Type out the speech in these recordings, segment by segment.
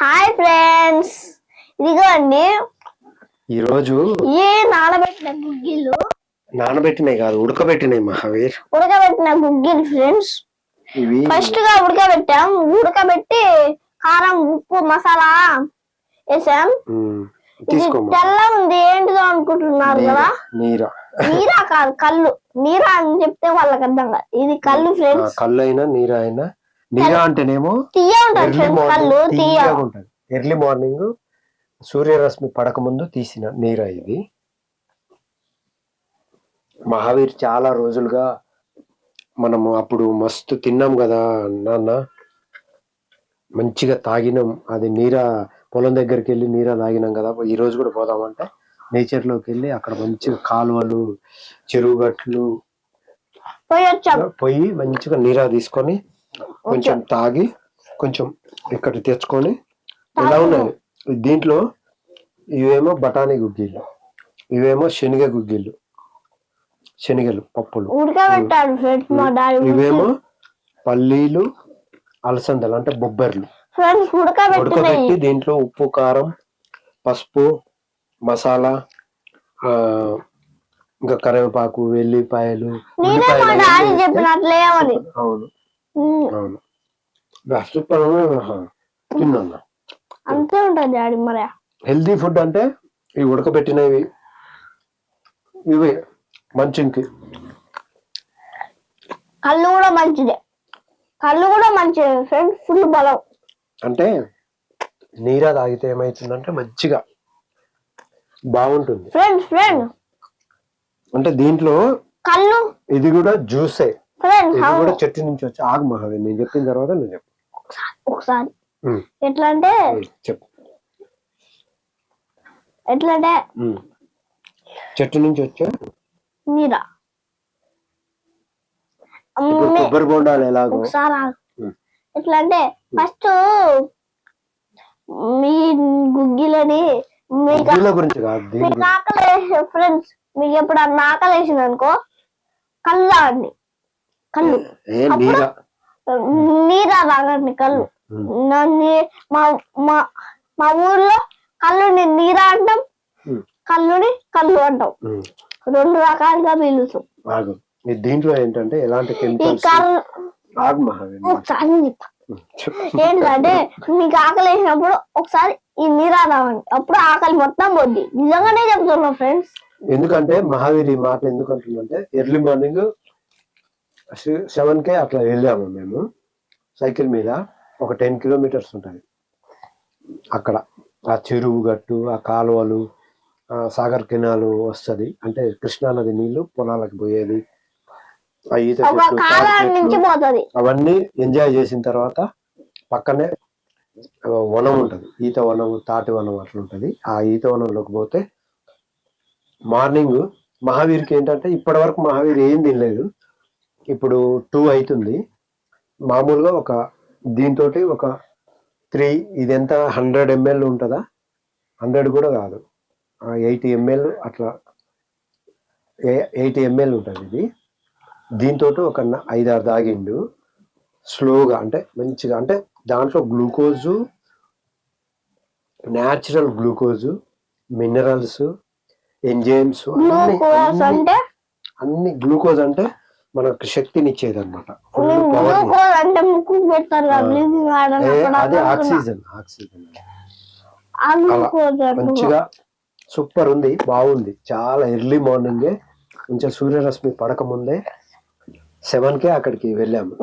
Hi friends ఇదిగోండి ఈరోజు ఈ నానబెట్టిన గుగ్గిళ్ళు నానబెట్టినాయి కాదు ఉడకబెట్టినాయి మహావీర్. ఉడకబెట్టిన గుగ్గిళ్ళు ఫ్రెండ్స్ ఇవి ఫస్ట్గా ఉడకబెట్టాం. ఉడకబెట్టి కారం ఉప్పు మసాలా వేసాం. తెల్ల ఉంది ఏంటిదో అనుకుంటున్నారు కదా? నీర. నీరా కాదు కళ్ళు. నీరా అని చెప్తే వాళ్ళకి అర్థం కాదు. ఇది కళ్ళు ఫ్రెండ్స్ కళ్ళు అయినా నీర అయినా నీర అంటేనేమో ఉంటుంది ఎర్లీ మార్నింగ్ తీయ. తీయగా ఉంటది ఎర్లీ మార్నింగ్ సూర్యరశ్మి పడక ముందు తీసిన నీర ఇది. మహావీర్ చాలా రోజులుగా మనము అప్పుడు మస్తు తిన్నాం కదా నాన్న. మంచిగా తాగినాం. అది నీర పొలం దగ్గరికి వెళ్ళి నీర తాగినాం కదా. ఈ రోజు కూడా పోదామంటే నేచర్లోకి వెళ్ళి అక్కడ మంచిగా కాలువలు చెరువు గట్లు పోయి వచ్చాం పోయి మంచిగా నీరా తీసుకొని కొంచెం తాగి కొంచెం ఇక్కడ తెచ్చుకొని ఎలా ఉన్నాయి? దీంట్లో ఇవేమో బఠానీ గుగ్గిళ్ళు ఇవేమో శనగ గుగ్గిళ్ళు శనగలు పప్పులు. ఇవేమో పల్లీలు అలసందలు అంటే బొబ్బర్లు. ఉడకబెట్టి దీంట్లో ఉప్పు కారం పసుపు మసాలా ఇంకా కరివేపాకు వెల్లిపాయలు అవును. అవును. తిన్నా అంతే ఉంటది డాడీ మరి. హెల్దీ ఫుడ్ అంటే ఇవి ఉడకబెట్టినవి. ఇవి మంచింకి. కళ్ళు కూడా మంచిదే. కళ్ళు కూడా మంచిదే ఫ్రెండ్స్ ఫుల్ బలం. అంటే నీరా తాగితే ఏమవుతుందంటే మంచిగా బాగుంటుంది. ఫ్రెండ్స్ ఫ్రెండ్ అంటే దీంట్లో కళ్ళు. ఇది కూడా జ్యూసే. ఇది కూడా చెట్టు నుంచి వచ్చి ఆగు మహావి నేను చెప్పిన తర్వాత నువ్వు చెప్పు. ఒకసారి ఉమ్, ఎట్లా అంటే ఉమ్, చెప్పు. ఎట్లా అంటే ఉమ్. చెట్టు నుంచి వచ్చే నీరా ఇప్పుడు అమ్మే- కొబ్బరి బొండాలు ఎలాగో. ఒకసారి ఆగు. ఉమ్. ఎట్లా అంటే ఫస్ట్ మీ గుగ్గిలని మీకు గురించి కాదు దీని మీకు గురించి. ఆకలి ఫ్రెండ్స్ మీకు ఎప్పుడన్నా ఆకలి వేసింది అనుకో కళ్ళు అండి కళ్ళు. నీరా? తాగండి కళ్ళు. మా మా మా ఊర్లో కళ్ళుని నీరా అంటాం కళ్ళుని కళ్ళు అంటాం. రెండు రకాలుగా పిలుస్తాం దీంట్లో ఏంటంటే ఎలాంటి ఒకసారి. ఏంటంటే మీకు ఆకలి వేసినప్పుడు ఒకసారి ఈ నీరా తాగండి అప్పుడు ఆకలి మొత్తం పోద్ది. నిజంగానే చెప్తున్నా ఫ్రెండ్స్. ఎందుకంటే మహావీర్ ఈ మాట ఎందుకు అంటుందంటే ఎర్లీ మార్నింగ్ సెవెన్ కే అట్లా వెళ్ళాము మేము. సైకిల్ మీద ఒక టెన్ కిలోమీటర్స్ ఉంటుంది. అక్కడ ఆ చెరువు గట్టు ఆ కాలువలు ఆ సాగర్ కెనాలు వస్తది. అంటే కృష్ణానది నీళ్ళు పొలాలకు పోయేది. ఆ ఈత చెట్లు, అవన్నీ ఎంజాయ్ చేసిన తర్వాత పక్కనే వనం ఉంటది. ఈత వనం తాటి వనం అట్లా ఉంటది. ఆ ఈత వనంలోకి పోతే మార్నింగ్ మహావీర్కి ఏంటంటే ఇప్పటి వరకు మహావీర్ ఏం తినలేదు. ఇప్పుడు టూ అవుతుంది మామూలుగా ఒక దీంతో ఒక త్రీ ఇది ఎంత హండ్రెడ్ ఎంఎల్ ఉంటుందా? హండ్రెడ్ కూడా కాదు. ఎయిటీ ఎంఎల్ అట్లా ఎయిటీ ఎంఎల్ ఉంటుంది ఇది. దీంతో ఒక ఐదారు తాగిండు స్లోగా అంటే మంచిగా అంటే దాంట్లో glucose natural glucose minerals enzymes అన్ని గ్లూకోజ్ అంటే మనకు శక్తినిచ్చేది అనమాట అదే. Oxygen oxygen. మంచిగా సూపర్ ఉంది బాగుంది. చాలా ఎర్లీ మార్నింగే మంచిగా సూర్యరశ్మి పడక ముందే సెవెన్ కే అక్కడికి వెళ్ళాము.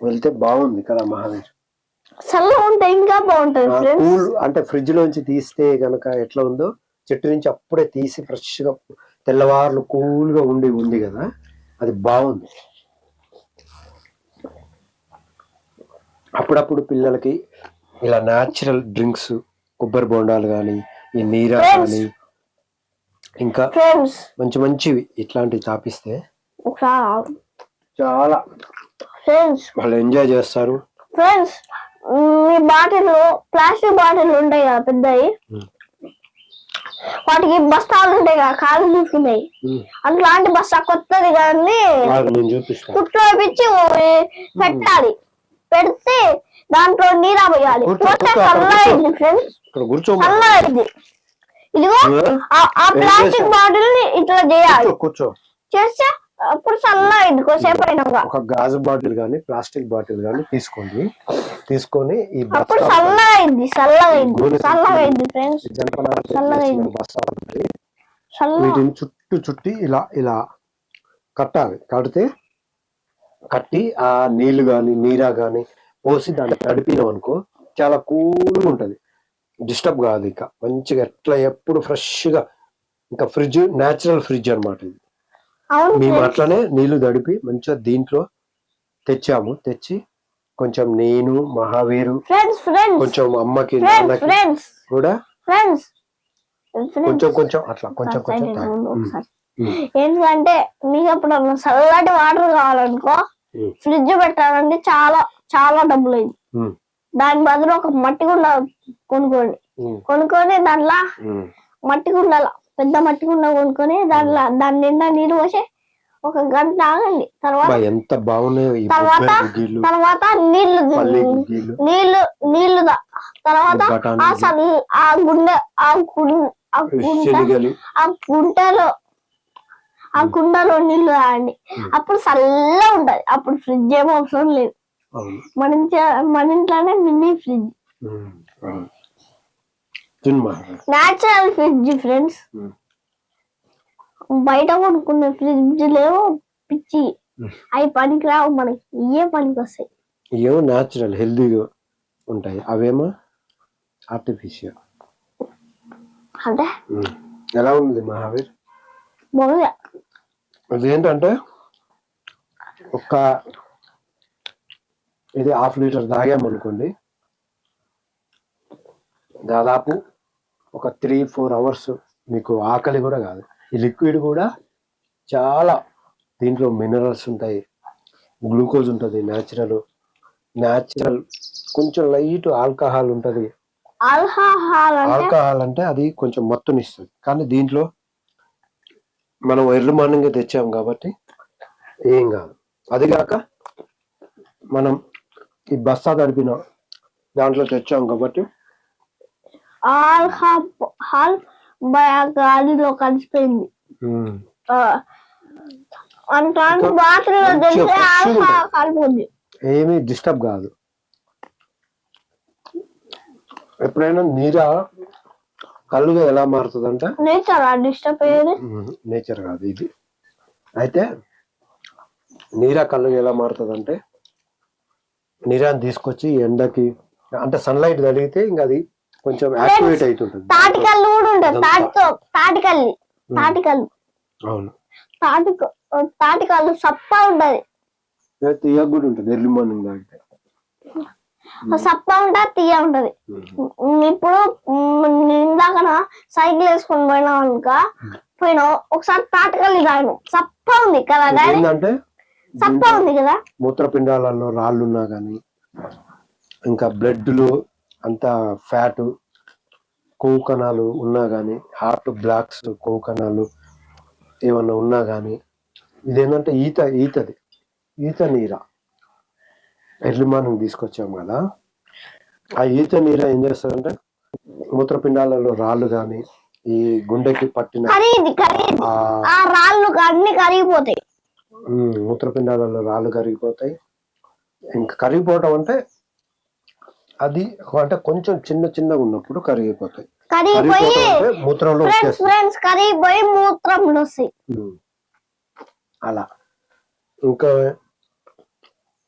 వెళ్తే బాగుంది కదా మహావీర్. ఇంకా బాగుంటది కూల్ అంటే ఫ్రిడ్జ్ లోంచి తీస్తే గనక ఎట్లా ఉందో చెట్టు నుంచి అప్పుడే తీసి ఫ్రెష్గా తెల్లవారులు కూల్గా ఉండి ఉంది కదా. అది బాగుంది. అప్పుడప్పుడు పిల్లలకి ఇలా న్యాచురల్ డ్రింక్స్ కొబ్బరి బొండాలు కానీ ఈ నీరా కానీ ఇంకా మంచి మంచివి ఇట్లాంటివి తాపిస్తే. చాలా వాళ్ళు ఎంజాయ్ చేస్తారు. ఫ్రెండ్స్ మీ బాటిల్ ప్లాస్టిక్ బాటిల్ ఉంటాయి కదా పెద్దవి. వాటికి బస్తాలు ఉంటాయి కదా కాలు తీసుకున్నాయి ఉమ్. అట్లాంటి బస్తా కొత్తది కానీ కుట్లు వేపించి పెట్టాలి. పెడితే దాంట్లో నీరా పోయాలి. ఫ్రెండ్స్ ఇదిగో? ఆ- ప్లాస్టిక్? బాటిల్ని ఇట్లా చేయాలి. చేస్తే అప్పుడు చల్లగా అయింది కొద్దిసేపు అయినాక ఒక గాజు బాటిల్ గాని ప్లాస్టిక్ బాటిల్ గాని తీసుకోండి. తీసుకొని ఈ అప్పుడు చల్లగా సంచులు, అయింది ఫ్రెండ్స్. చల్లగా వీటిని చుట్టూ చుట్టి ఇలా ఇలా కట్టాలి. కడితే కట్టి ఆ నీళ్ళు గాని నీరా గాని పోసి దాన్ని తడిపినాం అనుకో చాలా కూల్గా ఉంటది. డిస్టర్బ్ కాదు ఇక. మంచిగా ఎట్లా ఎప్పుడు ఫ్రెష్గా ఇంకా ఫ్రిడ్జ్ నేచురల్ ఫ్రిడ్జ్ అన్నమాట ఇది. మేము. అట్లనే నీళ్ళు తడిపి మంచిగా దీంట్లో తెచ్చాము తెచ్చి కొంచెం నేను మహావీరు ఫ్రెండ్స్ ఫ్రెండ్స్ కొంచెం అమ్మకి కూడా ఫ్రెండ్స్ కొంచెం కొంచెం అట్లా కొంచెం కొంచెం. ఏంటంటే మీకు ఎప్పుడు చల్లటి వాటర్ కావాలనుకో. ఫ్రిడ్జ్ పెట్టాలంటే చాలా చాలా డబ్బులు అయింది. దాని బదులు ఒక మట్టి కుండ కొనుక్కోండి. కొనుక్కొని దాంట్లో. మట్టి కుండల పెద్ద మట్టి కుండ కొనుక్కొని దాంట్లో దాని నిండా నీళ్ళు పోసి ఒక గంట ఆగండి. తర్వాత ఎంత బాగున్నాయో తర్వాత తర్వాత నీళ్ళు నీళ్ళు నీళ్ళు తర్వాత ఆ సల్ ఆ గుండె ఆ గుండె ఆ గుంటలో ఆ కుండలో నీళ్ళు తాగండి. అప్పుడు చల్లగా ఉంటది. అప్పుడు ఫ్రిడ్జ్ ఏం అవసరం లేదు. మన ఇంట్లో మన ఇంట్లోనే mini fridge. Natural fridge friends. బయట కొనుక్కునే ఫ్రిడ్జ్ లేవు పిచ్చి. అవి పనికి రావు మనకి. ఇవే పనికి వస్తాయి? ఏమో న్యాచురల్ హెల్దీగా ఉంటాయి. అవేమో ఆర్టిఫిషియల్ అంటే? ఎలా ఉంది మహావీర్? బాగా అదేంటంటే ఒక్క ఇది హాఫ్ లీటర్ తాగామనుకోండి దాదాపు ఒక త్రీ ఫోర్ అవర్స్ మీకు ఆకలి కూడా కాదు. ఈ లిక్విడ్ కూడా చాలా దీంట్లో మినరల్స్ ఉంటాయి. గ్లూకోజ్ ఉంటుంది న్యాచురల్ న్యాచురల్ కొంచెం లైట్ ఆల్కహాల్ ఉంటుంది ఆల్కహాల్ అంటే అది కొంచెం మత్తునిస్తుంది. కానీ దీంట్లో మనం ఎర్లీ మార్నింగ్ తెచ్చాం కాబట్టి ఏం కాదు. అది కాక మనం ఈ బస్తా తడిపిన దాంట్లో తెచ్చాం కాబట్టి ఆల్కహాల్ గాలిలో కలిసిపోయింది ఉమ్, ఆ, అంటానికి బాత్రూంలో మంచిగా తెలిస్తే కలిపోద్ది ఏమీ డిస్టర్బ్ కాదు. ఎప్పుడైనా నీరా? కళ్ళుగా ఎలా మారుతుందంటే? నేచర్ డిస్టర్బ్ అయ్యేది? నేచర్ కాదు ఇది. అయితే నీరా కళ్ళు ఎలా మారుతుందంటే నీరాన్ని తీసుకొచ్చి ఎండకి అంటే సన్లైట్ తగిలితే ఇంకా అది కొంచెం యాక్టివేట్ అవుతుంటుంది తాటికల్లు కూడా ఉంటుంది తాటితో తాటికల్లి తాటికల్లు. అవును. తాటి తాటికల్లు సప్ప ఉంటది తీయగా కూడా ఉంటుంది ఎర్లీ మార్నింగ్ తాగితే సప్ప ఉంటది తీయ ఉంటది. ఇప్పుడు ఇందాకన సైకిల్ వేసుకొని పోయినాం అనుక పోయినాం ఒకసారి తాటికల్లి తాగినాం. సప్ప ఉంది కదా ఏంటంటే సప్ప ఉంది కదా? మూత్రపిండాలలో రాళ్ళు ఉన్నా కానీ ఇంకా బ్లడ్లు అంతా ఫ్యాట్ కొవ్వు కణాలు ఉన్నా కానీ హార్ట్ బ్లాక్స్ కొవ్వు కణాలు ఏమన్నా ఉన్నా కానీ ఇదేంటంటే ఈత ఈతది. ఈత నీర. ఎర్లీ మార్నింగ్ తీసుకొచ్చాం కదా. ఆ ఈత నీర ఏం చేస్తారంటే మూత్రపిండాలలో రాళ్ళు కానీ ఈ గుండెకి పట్టిన రాళ్ళు అన్ని కరిగిపోతాయి. మూత్రపిండాలలో రాళ్ళు కరిగిపోతాయి. ఇంకా కరిగిపోవటం అంటే అది అంటే కొంచెం చిన్న చిన్నగా ఉన్నప్పుడు కరిగిపోతాయి. కరిగిపోయి మూత్రంలో ఫ్రెండ్స్ కరిగిపోయి ఉమ్. అలా. ఇంకా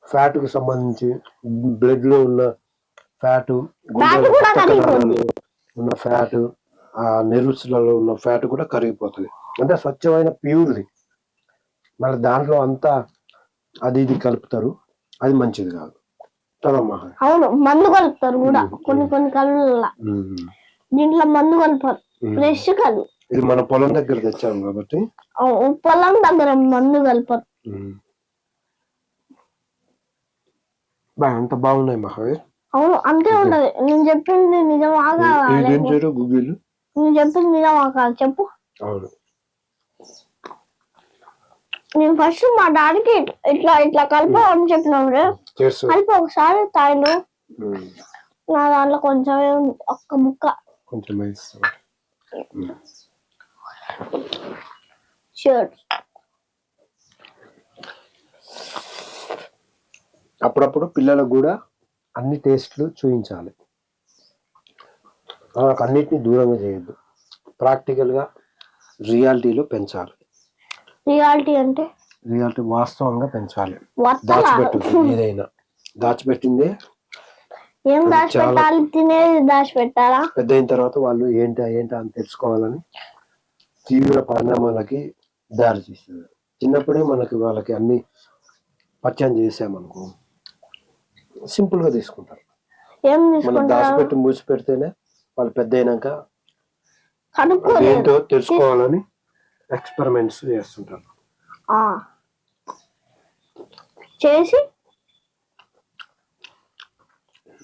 ఫ్యాట్కు సంబంధించి బ్లడ్లో ఉన్న ఫ్యాట్. ఉన్న ఫ్యాట్ ఆ నెర్వ్స్లలో ఉన్న ఫ్యాట్ కూడా కరిగిపోతుంది. అంటే స్వచ్ఛమైన ప్యూర్ది. మళ్ళీ దాంట్లో అంతా అది ఇది కలుపుతారు. అది మంచిది కాదు. అవును మందు కలుపుతారు కూడా కొన్ని కొన్ని కళ్ళ. దీంట్లో మందు కలుపుతారు ఉమ్. ఫ్రెష్ కళ్ళు ఇది మన పొలం దగ్గర తెచ్చాం కాబట్టి. అవును, పొలం దగ్గర మందు కలుపుతారు ఎంత బాగున్నాయి మహావీర్ అవును అంతే ఉంటది. నేను చెప్పింది నిజమా చేయరు గుగ్గిళ్ళు? నేను చెప్పింది నిజమా కాదు? చెప్పు. అవును. నేను ఫస్ట్ మా డాడీకి ఇట్లా ఇట్లా కలపని చెప్పినాం రే. చేర్సు కలిపి ఒకసారి తాయిలు ఉమ్. నా దాంట్లో కొంచెమే ఉంది ఒక్క ముక్క. కొంచెం షర్ట్ అప్పుడప్పుడు పిల్లలకు కూడా అన్ని టేస్ట్లు చూపించాలి వాళ్ళకి అన్నిటిని దూరంగా చేయొద్దు. ప్రాక్టికల్గా రియాలిటీలో పెంచాలి. రియాలిటీ అంటే? రియాలిటీ వాస్తవంగా పెంచాలి. వత్తలా దాచిపెట్టద్దు ఏదైనా. దాచిపెట్టిందే? ఏం దాచిపెట్టాలి? తినేది దాచిపెట్టాలా? పెద్ద అయిన తర్వాత వాళ్ళు ఏంటి ఏంటి అని తెలుసుకోవాలని తీవ్ర పరిణామాలకి దారి తీస్తుంది. చిన్నప్పుడే మనకి వాళ్ళకి అన్ని పరిచయం చేసామనుకో సింపుల్గా తీసుకుంటారు. ఏం మనం దాచిపెట్టి మూసి పెడితేనే వాళ్ళు పెద్ద అయినాక ఏంటో తెలుసుకోవాలని ఎక్స్పెరిమెంట్స్ చేస్తుంటారు. చేసి?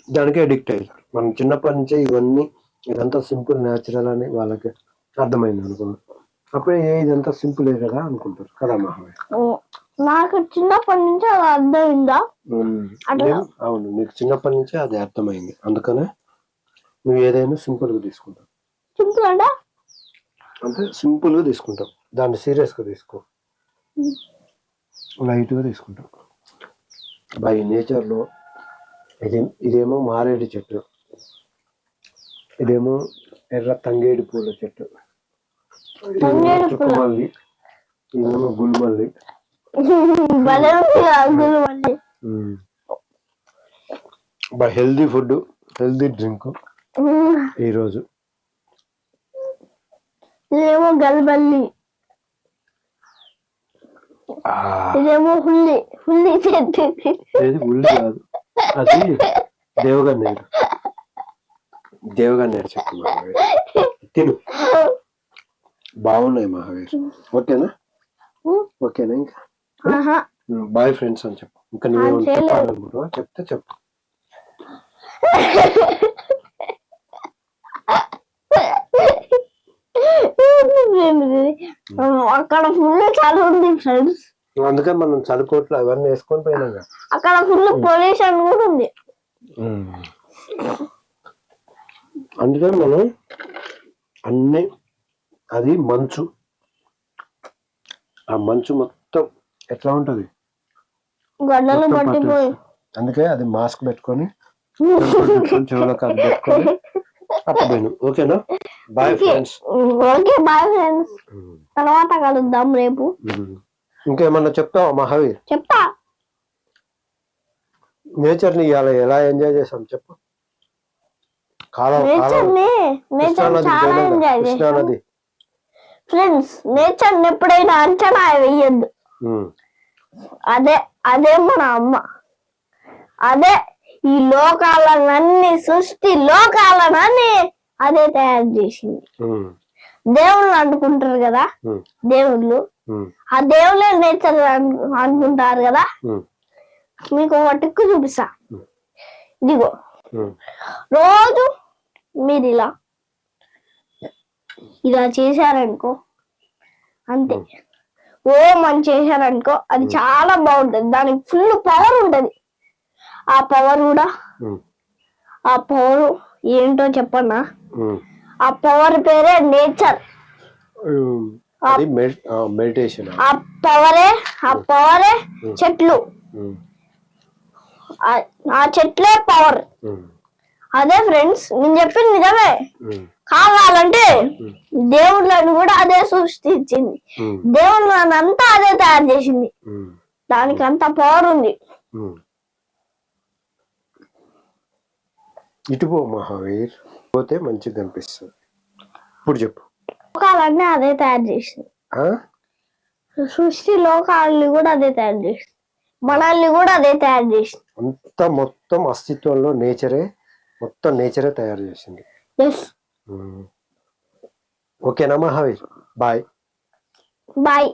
దానికి అడిక్ట్ అవుతారు మనం చిన్నప్పటి నుంచే ఇవన్నీ ఇదంతా సింపుల్ న్యాచురల్ అని వాళ్ళకి అర్థమైంది అనుకో అప్పుడే ఏ ఇదంతా సింపుల్ కదా అనుకుంటారు. కదా మహావీర్ నాకు చిన్నప్పటి నుంచి అది అర్థమైందా? అవును నీకు చిన్నప్పటి నుంచే అది అర్థమైంది. అందుకనే నువ్వు ఏదైనా సింపుల్గా తీసుకుంటావు. సింపుల్ అంటే? అంటే సింపుల్గా తీసుకుంటావు దాన్ని సీరియస్గా తీసుకో. లైట్గా తీసుకుంటావు బై నేచర్లో ఇది ఇదేమో మారేడు చెట్టు. ఇదేమో ఎర్ర తంగేడు పూల చెట్టు. చుక్కమల్లి ఇదేమో గుల్మల్లి. Bye healthy food healthy drink ఈరోజు. ఇదేమో గల్బల్లి. ఇదేమో హుల్లి. హుల్లి చెట్టు కాదు. అది దేవగన్నేరు దేవగన్నేరు మహావీర్. తిను. బాగున్నాయి మహావీర్. ఓకేనా? ఓకేనా ఇంకా? బాయ్ ఫ్రెండ్స్ అని చెప్పు. ఇంకా చేయలేదు. చెప్పాలనుకుంటున్నావా చెప్తే చెప్పు. అక్కడ ఫుల్ చాలా ఉంది ఫ్రెండ్స్ అందుకని మనం చదువుకోట్లు అవన్నీ వేసుకొని పోయినాం కదా. అక్కడ ఫుల్ పొల్యూషన్ కూడా ఉంది. అందుకని మనం అన్ని అది మంచు. ఆ మంచు మొత్తం ఎట్లా ఉంటది? గడ్డలు మొత్తం పట్టిపోయి. అందుకే అది మాస్క్ పెట్టుకొని చెవులకు అది పెట్టుకొని అప్పపోయిను ఓకేనా? Bye friends okay bye friends తర్వాత కలుద్దాం రేపు. ఇంకేమన్నా చెప్తావా మహావీర్ చెప్తా. నేచర్ని ఇవాళ ఎలా ఎంజాయ్ చేసాం చెప్పు. కాలం నేచర్ కాలం ని నేచర్ కృష్ణానది ఫ్రెండ్స్ నేచర్ ఎప్పుడైనా అంచనా వేయద్దు. ఉమ్, అదే అదే మన అమ్మ. అదే ఈ లోకాలన్నీ సృష్టి లోకాలనన్నీ అదే తయారు చేసింది. దేవుళ్ళు అనుకుంటారు కదా? దేవుళ్ళు. ఆ దేవుళ్ళే నేచర్ అనుకుంటారు కదా? మీకు ఒక టిక్కు చూపిస్తా. ఇదిగో. రోజు మీరు ఇలా ఇలా చేశారనుకో అంతే. ఓం అని చేశారనుకో అది చాలా బాగుంటది. దానికి ఫుల్ పవర్ ఉంటది. ఆ పవర్ కూడా ఆ పవర్ ఏంటో చెప్పన్నా. ఆ. పవర్ పేరే నేచర్ మెడిటేషన్ ఆ పవరే ఆ పవరే చెట్లు. ఆ- ఆ చెట్లే పవర్ అదే ఫ్రెండ్స్ నేను చెప్పింది నిజమే. కావాలంటే దేవుళ్ళని కూడా అదే సృష్టించింది. దేవుళ్ళని అంతా అదే తయారు చేసింది. దానికి అంత పవర్ ఉంది. ఇటు పో మహావీర్ పోతే మంచిగా కనిపిస్తుంది. ఇప్పుడు చెప్పు. లోకాలన్నీ అదే తయారు చేసింది. ఆ? సృష్టి లోకాలని కూడా అదే తయారు చేసింది. మనల్ని కూడా అదే తయారు చేసింది. అంతా మొత్తం అస్తిత్వంలో నేచరే మొత్తం నేచరే తయారు చేసింది. ఎస్. ఉమ్. ఓకేనా మహావీర్? బాయ్. బాయ్.